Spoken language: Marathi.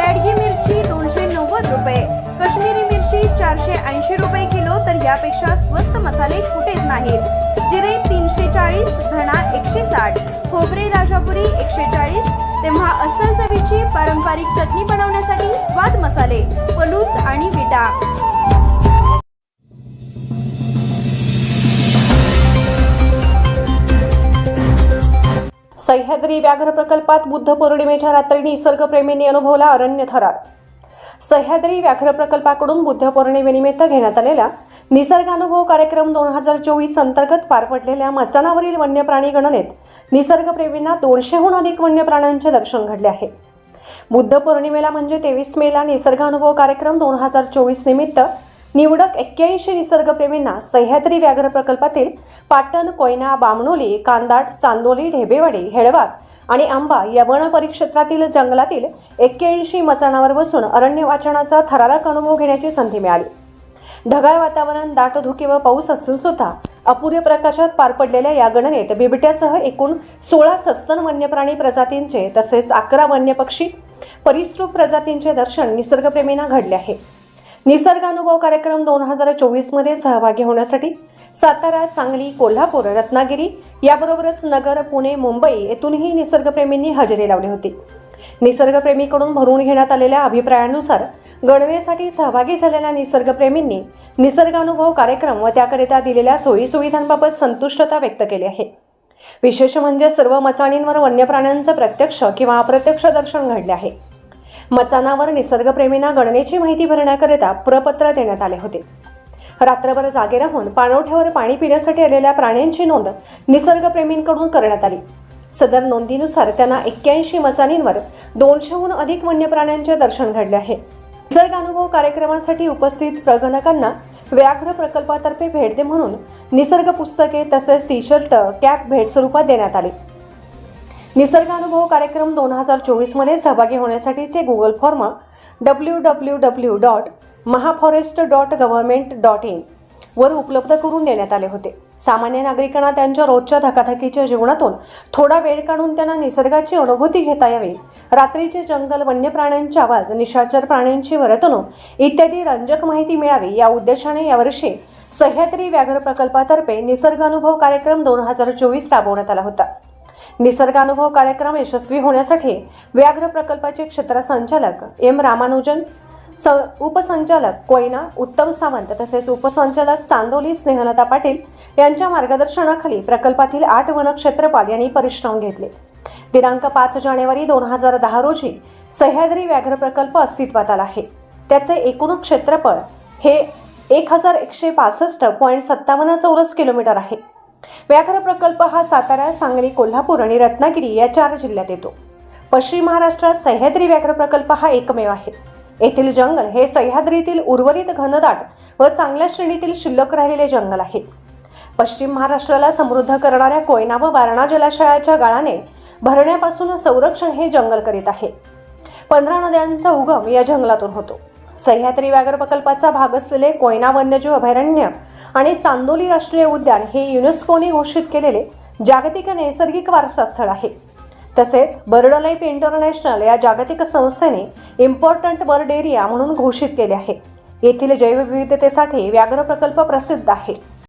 बॅडगी मिरची दोनशे नव्वद रुपये. काश्मीरी मिरची चारशे ऐंशी रुपये किलो तर यापेक्षा स्वस्त मसाले कुठेच नाहीत. जिरे तीनशे चाळीस धणा एकशे साठ खोबरे राजापुरी एकशे चाळीस. तेव्हा अस्सल चवीची पारंपरिक चटणी बनवण्यासाठी स्वाद मसाले पलूस आणि विटा. सह्याद्री व्याघ्र प्रकल्पात बुद्ध पौर्णिमेच्या रात्री निसर्गप्रेमींनी अनुभवला अरण्य थरार. सह्याद्री व्याघ्र प्रकल्पाकडून बुद्ध पौर्णिमेनिमित्त घेण्यात आलेला निसर्गानुभव कार्यक्रम दोन हजार चोवीस अंतर्गत पार पडलेल्या मचानावरील वन्यप्राणी गणनेत निसर्गप्रेमींना दोनशेहून अधिक वन्य प्राण्यांचे दर्शन घडले आहे. बुद्ध पौर्णिमेला म्हणजे तेवीस मेला निसर्गानुभव कार्यक्रम दोन हजार चोवीस निमित्त निवडक एक्क्याऐंशी निसर्गप्रेमींना सह्याद्री व्याघ्र प्रकल्पातील पाटण कोयना बामणोली कांदाट चांदोली ढेबेवाडी हेडवाग आणि आंबा या वन परिक्षेत्रातील जंगलातील एक्क्याऐंशी मचाणावर बसून अरण्य वाचनाचा थरारक अनुभव घेण्याची संधी मिळाली. ढगाळ वातावरण दाट धुके व पाऊस असून सुद्धा अपुऱ्या प्रकाशात पार पडलेल्या या गणनेत बिबट्यासह एकूण सोळा सस्तन वन्यप्राणी प्रजातींचे तसेच अकरा वन्यपक्षी परिसृप प्रजातींचे दर्शन निसर्गप्रेमींना घडले आहे. निसर्गानुभव कार्यक्रम दोन हजार चोवीसमध्ये सहभागी होण्यासाठी सातारा सांगली कोल्हापूर रत्नागिरी याबरोबरच नगर पुणे मुंबई येथूनही निसर्गप्रेमींनी हजेरी लावली होती. निसर्गप्रेमीकडून भरून घेण्यात आलेल्या अभिप्रायानुसार गणनेसाठी सहभागी झालेल्या निसर्गप्रेमींनी निसर्गानुभव कार्यक्रम व त्याकरिता दिलेल्या सोयीसुविधांबाबत संतुष्टता व्यक्त केली आहे. विशेष म्हणजे सर्व मचाणींवर वन्यप्राण्यांचं प्रत्यक्ष किंवा अप्रत्यक्ष दर्शन घडले आहे. मचानावर निसर्गप्रेमींना गणनेची माहिती भरण्याकरिता प्रपत्र देण्यात आले होते. रात्रभर जागे राहून पाणवठ्यावर पाणी पिण्यासाठी आलेल्या प्राण्यांची नोंद निसर्गप्रेमींकडून करण्यात आली. सदर नोंदीनुसार त्यांना एक्क्याऐंशी मचानींवर दोनशेहून अधिक वन्य प्राण्यांचे दर्शन घडले आहे. निसर्गानुभव कार्यक्रमासाठी उपस्थित प्रगणकांना व्याघ्र प्रकल्पातर्फे भेट दे म्हणून निसर्ग पुस्तके तसेच टी शर्ट कॅप भेट स्वरूपात देण्यात आली. निसर्गानुभव कार्यक्रम दोन हजार चोवीसमध्ये सहभागी होण्यासाठीचे Google form W W W dot mahaforest dot government dot in वर उपलब्ध करून देण्यात आले होते. सामान्य नागरिकांना त्यांच्या रोजच्या धकाधकीच्या जीवनातून थोडा वेळ काढून त्यांना निसर्गाची अनुभूती घेता यावी. रात्रीचे जंगल वन्य प्राण्यांचे आवाज निशाचर प्राण्यांची वर्तणूक इत्यादी रंजक माहिती मिळावी या उद्देशाने यावर्षी सह्याद्री व्याघ्र प्रकल्पातर्फे निसर्गानुभव कार्यक्रम दोन हजार चोवीस राबवण्यात आला होता. निसर्गानुभव कार्यक्रम यशस्वी होण्यासाठी व्याघ्र प्रकल्पाचे क्षेत्र संचालक एम रामानुजन स उपसंचालक कोयना उत्तम सावंत तसेच उपसंचालक चांदोली स्नेहलता पाटील यांच्या मार्गदर्शनाखाली प्रकल्पातील आठ वनक्षेत्रपाल यांनी परिश्रम घेतले. दिनांक पाच जानेवारी दोन हजार दहा रोजी सह्याद्री व्याघ्र प्रकल्प अस्तित्वात आला आहे. त्याचे एकूण क्षेत्रफळ हे एक हजार एकशे पासष्ट पॉईंट सत्तावन्न चौरस किलोमीटर आहे. व्याघ्र प्रकल्प हा सातारा सांगली कोल्हापूर आणि रत्नागिरी या चार जिल्ह्यात येतो. पश्चिम महाराष्ट्रात सह्याद्री व्याघ्र प्रकल्प हा एकमेव आहे. येथील जंगल हे सह्याद्रीतील उर्वरित घनदाट व चांगल्या श्रेणीतील शिल्लक राहिलेले जंगल आहे. पश्चिम महाराष्ट्राला समृद्ध करणाऱ्या कोयना व वारणा जलाशयाच्या गाळाने भरण्यापासून संरक्षण हे जंगल करीत आहे. पंधरा नद्यांचा उगम या जंगलातून होतो. सह्याद्री व्याघ्र प्रकल्पाचा भाग असलेले कोयना वन्यजीव अभयारण्य आणि चांदोली राष्ट्रीय उद्यान हे युनेस्कोने घोषित केलेले जागतिक नैसर्गिक वारसा स्थळ आहे. तसेच बर्ड लाईफ इंटरनॅशनल या जागतिक संस्थेने इम्पॉर्टंट बर्ड एरिया म्हणून घोषित केले आहे. येथील जैवविविधतेसाठी व्याघ्र प्रकल्प प्रसिद्ध आहे.